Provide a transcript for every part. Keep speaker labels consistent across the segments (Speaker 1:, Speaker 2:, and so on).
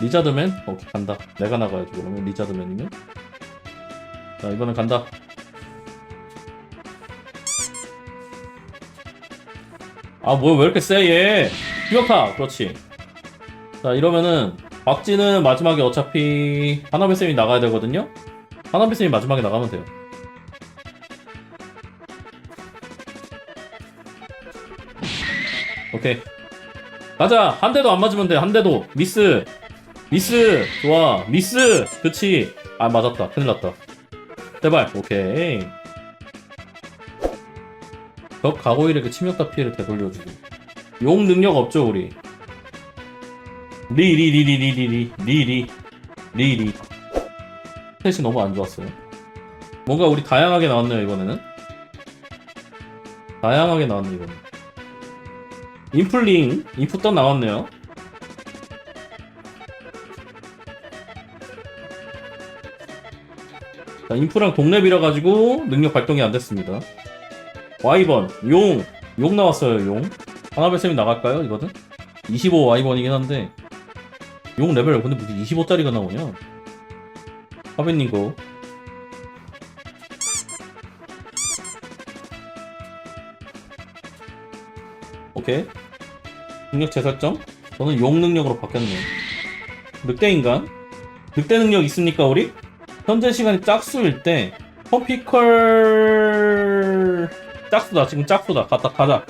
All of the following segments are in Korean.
Speaker 1: 리자드맨? 오케이 간다. 내가 나가야지 그러면. 리자드맨이면? 자 이번엔 간다. 아 뭐야 왜 이렇게 세얘? 기억타! 그렇지. 자 이러면은 박쥐는 마지막에 어차피 하나베쌤이 나가야 되거든요? 하나베쌤이 마지막에 나가면 돼요. 오케이. 가자! 한 대도 안 맞으면 돼한 대도. 미스 미스 좋아 미스 그치 아 맞았다 큰일 났다 제발 오케이 적 가고일에게 치명타 피해를 되돌려주기 용 능력 없죠 우리 리 리 리 리 리 리 리 리 리 리리 셋이 너무 안 좋았어요 뭔가 우리 다양하게 나왔네요 이번에는 다양하게 나왔네 이번엔 인플링 인풋 또 나왔네요 자, 인프랑 동랩이라 가지고 능력 발동이 안 됐습니다. 와이번, 용, 용 나왔어요, 용. 하나벨쌤이 나갈까요, 이거는? 25 와이번이긴 한데, 용 레벨 근데 무슨 25짜리가 나오냐? 하빈님 거. 오케이. 능력 재설정? 저는 용 능력으로 바뀌었네요. 늑대 인간? 늑대 능력 있습니까, 우리? 현재 시간이 짝수일 때 퍼피컬 짝수다. 지금 짝수다. 가자 가자.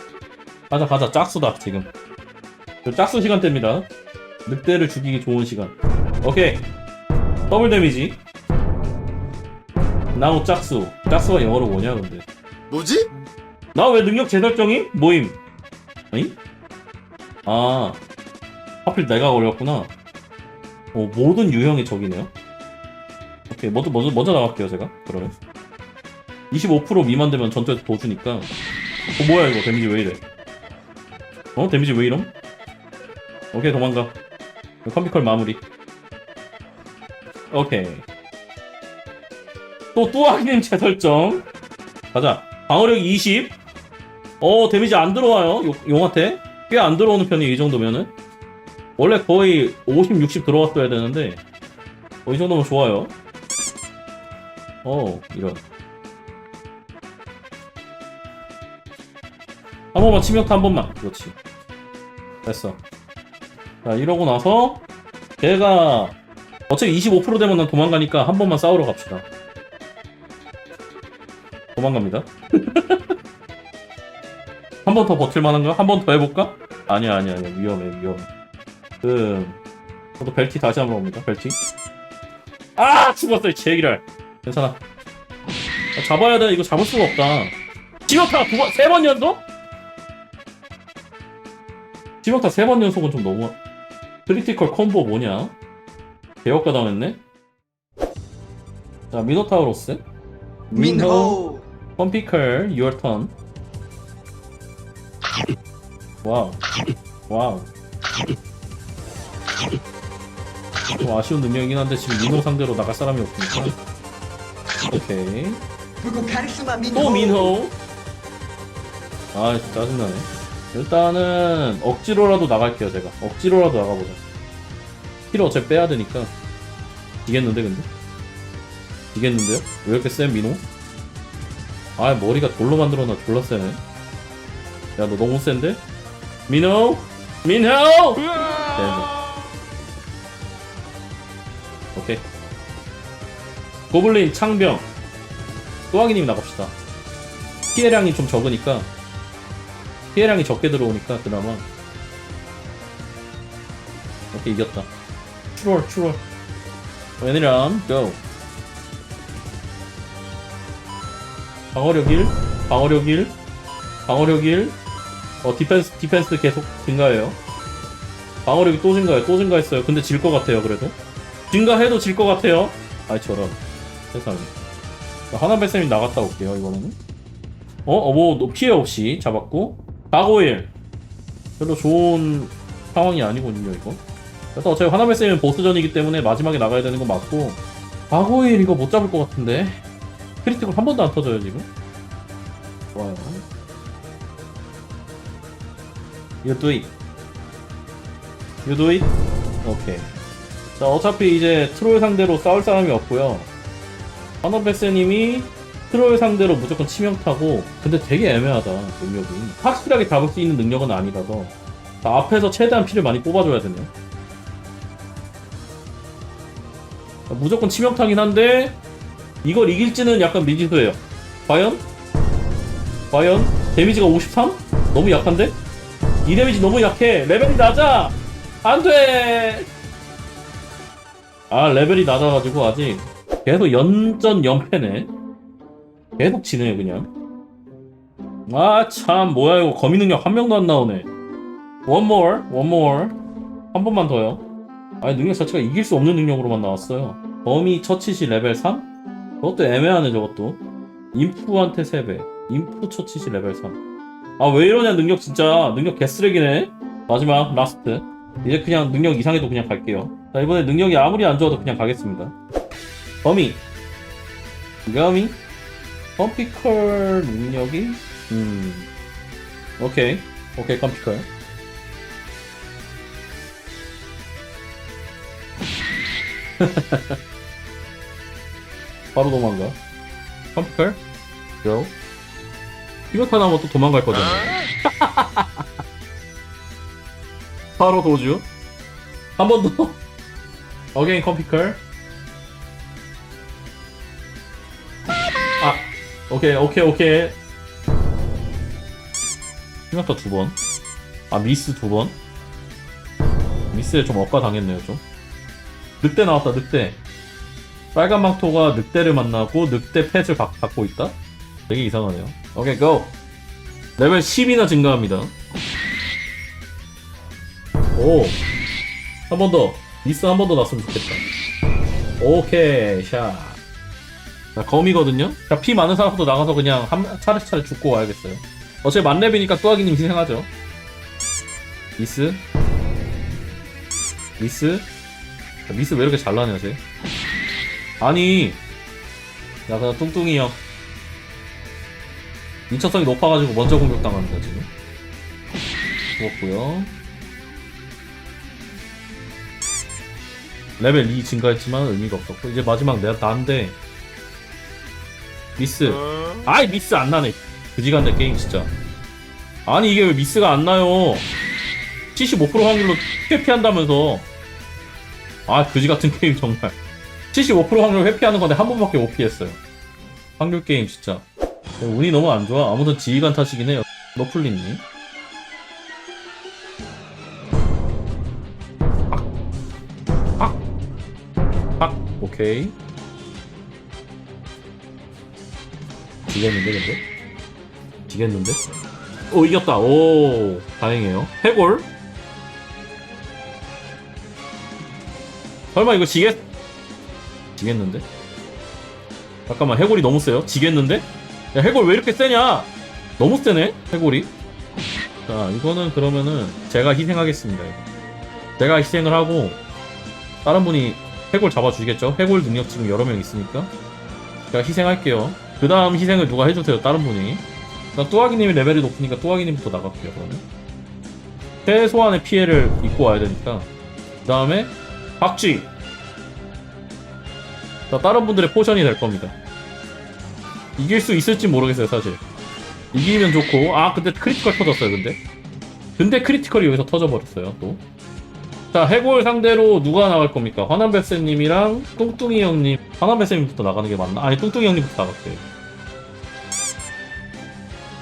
Speaker 1: 가자 가자. 짝수다 지금. 저 짝수 시간대입니다. 늑대를 죽이기 좋은 시간. 오케이. 더블 데미지. 나우 짝수. 짝수가 영어로 뭐냐 근데?
Speaker 2: 뭐지?
Speaker 1: 나 왜 능력 재설정이? 모임. 아니? 아. 하필 내가 걸렸구나. 어 모든 유형의 적이네요 오케이 먼저 먼저 먼저 나갈게요 제가. 그러면. 25% 미만 되면 전투에서 더 주니까. 어 뭐야 이거? 데미지 왜 이래? 어? 데미지 왜 이럼? 오케이 도망가. 컴피컬 마무리. 오케이. 또 뚜아기님 재설정. 가자. 방어력 20 어 데미지 안 들어와요 용, 용한테? 꽤 안 들어오는 편이 이 정도면은. 원래 거의 50, 60 들어왔어야 되는데. 어, 이 정도면 좋아요 어 이런. 한 번만 치명타 한 번만. 그렇지. 됐어. 자 이러고 나서 걔가 어차피 25% 되면 난 도망가니까 한 번만 싸우러 갑시다. 도망갑니다. 한 번 더 버틸 만한가? 한 번 더 해볼까? 아니야 아니야 아니야. 위험해 위험해. 그 저도 벨티 다시 한 번 옵니다. 벨티. 아 죽었어 제기랄 괜찮아. 아, 잡아야 돼. 이거 잡을 수가 없다. 지명타 두번 세 번 연속? 지명타 세 번 연속은 좀 너무 크리티컬 콤보 뭐냐? 개혁가 당했네. 자 미노타우로스.
Speaker 2: 민호.
Speaker 1: 펌피컬 your turn. 와우. 와우. 좀 아쉬운 능력이긴 한데 지금 민호 상대로 나갈 사람이 없으니까 오케이
Speaker 2: 그거 카리스마 민호
Speaker 1: 또 민호 아 진짜 짜증나네 일단은 억지로라도 나갈게요 제가 억지로라도 나가보자 힐을 어차피 빼야 되니까 이겠는데 근데? 이겠는데요? 왜 이렇게 센 민호? 아 머리가 돌로 만들어놔 졸라 세네 야 너 너무 센데? 민호? 민호! 네네 오케이 고블린 창병 또하기님 나갑시다 피해량이 좀 적으니까 피해량이 적게 들어오니까 그나마 오케이 이겼다 추롤 추롤 웬이람 고 방어력 1 방어력 1 방어력 1 어, 디펜스, 디펜스 계속 증가해요. 방어력이 또 증가해요. 또 증가했어요. 근데 질 것 같아요, 그래도. 증가해도 질 것 같아요. 아이, 저런. 세상에. 하나벨쌤이 나갔다 올게요, 이번에는. 어, 어, 뭐, 너 피해 없이 잡았고. 가고일. 별로 좋은 상황이 아니거든요, 이거. 그래서 어차피 하나벨쌤은 보스전이기 때문에 마지막에 나가야 되는 거 맞고. 가고일 이거 못 잡을 것 같은데. 크리틱을 한 번도 안 터져요, 지금. 좋아요. You do it. You. 오케이. 자, 어차피 이제 트롤 상대로 싸울 사람이 없고요. 하나베스님이 트롤 상대로 무조건 치명타고, 근데 되게 애매하다, 능력이. 확실하게 잡을 수 있는 능력은 아니라서. 자, 앞에서 최대한 피를 많이 뽑아줘야 되네요. 자, 무조건 치명타긴 한데, 이걸 이길지는 약간 미지수예요. 과연? 과연? 데미지가 53? 너무 약한데? 이 데미지 너무 약해. 레벨이 낮아! 안 돼! 아, 레벨이 낮아가지고 아직 계속 연전 연패네. 계속 지네요, 그냥. 아, 참, 뭐야, 이거. 거미 능력 한 명도 안 나오네. One more. 한 번만 더요. 아니, 능력 자체가 이길 수 없는 능력으로만 나왔어요. 거미 처치시 레벨 3? 그것도 애매하네, 저것도. 인프한테 3배. 인프 처치시 레벨 3. 아, 왜 이러냐, 능력 진짜. 능력 개쓰레기네. 마지막, 라스트. 이제 그냥 능력 이상해도 그냥 갈게요. 자, 이번에 능력이 아무리 안 좋아도 그냥 가겠습니다. 거미. 거미. 컴피컬 능력이? 음. 오케이. 오케이, 컴피컬. 바로 도망가. 컴피컬? 고. 피부타 나면 또 도망갈 거잖아. 바로 도주. 한 번 더. 어게인 컴피컬. 오케이, 오케이, 오케이. 생각다 두 번. 아, 미스 두 번. 미스에 좀 억까 당했네요, 좀. 늑대 나왔다, 늑대. 빨간 망토가 늑대를 만나고 늑대 펫을 받, 갖고 있다? 되게 이상하네요. 오케이, 고! 레벨 10이나 증가합니다. 오. 한 번 더. 미스 한 번 더 났으면 좋겠다. 오케이, 샷. 자, 검이거든요? 자, 피 많은 사람부터 나가서 그냥 한 차례차례 죽고 와야겠어요. 어차피 만렙이니까 뚜아기님 희생하죠. 미스. 미스. 자, 미스 왜 이렇게 잘나냐, 쟤? 아니. 야, 그냥 뚱뚱이 형. 민첩성이 높아가지고 먼저 공격당합니다, 지금. 죽었고요 레벨 2 증가했지만 의미가 없었고 이제 마지막 내가 나인데 미스. 아이 미스 안 나네. 그지간데 게임 진짜. 아니 이게 왜 미스가 안 나요? 75% 확률로 회피한다면서. 아 그지 같은 게임 정말. 75% 확률 회피하는 건데 한 번밖에 못 피했어요. 확률 게임 진짜. 운이 너무 안 좋아. 아무튼 지휘관 탓이긴 해요. 너플린님. 팍 오케이 지겠는데 근데? 지겠는데? 오 이겼다 오 다행이에요 해골 설마 이거 지겠 지겠는데? 잠깐만 해골이 너무 세요 지겠는데? 야 해골 왜 이렇게 세냐 너무 세네 해골이 자 이거는 그러면은 제가 희생하겠습니다 이거 제가 희생을 하고 다른 분이 해골 잡아주시겠죠? 해골 능력 지금 여러 명 있으니까 제가 희생할게요 그 다음 희생을 누가 해주세요 다른 분이. 일단 뚜아기님이 레벨이 높으니까 뚜아기님부터 나갈게요 그러면. 최소한의 피해를 입고 와야 되니까. 그 다음에 박쥐. 자 다른 분들의 포션이 될 겁니다. 이길 수 있을지 모르겠어요 사실. 이기면 좋고. 아 근데 크리티컬 터졌어요 근데. 근데 크리티컬이 여기서 터져버렸어요 또 자, 해골 상대로 누가 나갈 겁니까? 화남베스님이랑 뚱뚱이 형님. 화남베스님부터 나가는 게 맞나? 아니, 뚱뚱이 형님부터 나갈게요.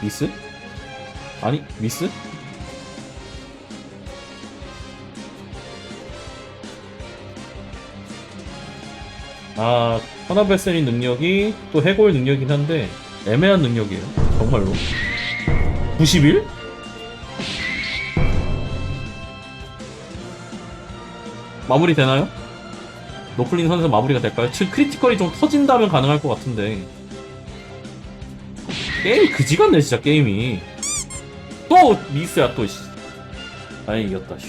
Speaker 1: 미스? 아니, 미스? 아, 화남베스님 능력이 또 해골 능력이긴 한데, 애매한 능력이에요. 정말로. 90 마무리 되나요? 노플린 선수 마무리가 될까요? 즉 크리티컬이 좀 터진다면 가능할 것 같은데 게임 그지 같네 진짜 게임이 또 미스야 또 씨. 아니 이겼다 슈.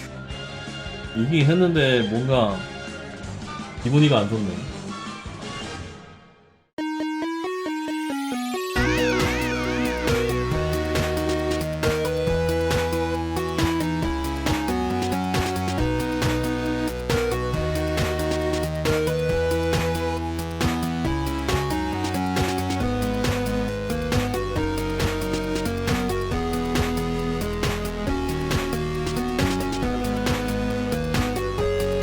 Speaker 1: 이긴 했는데 뭔가 기분이가 안 좋네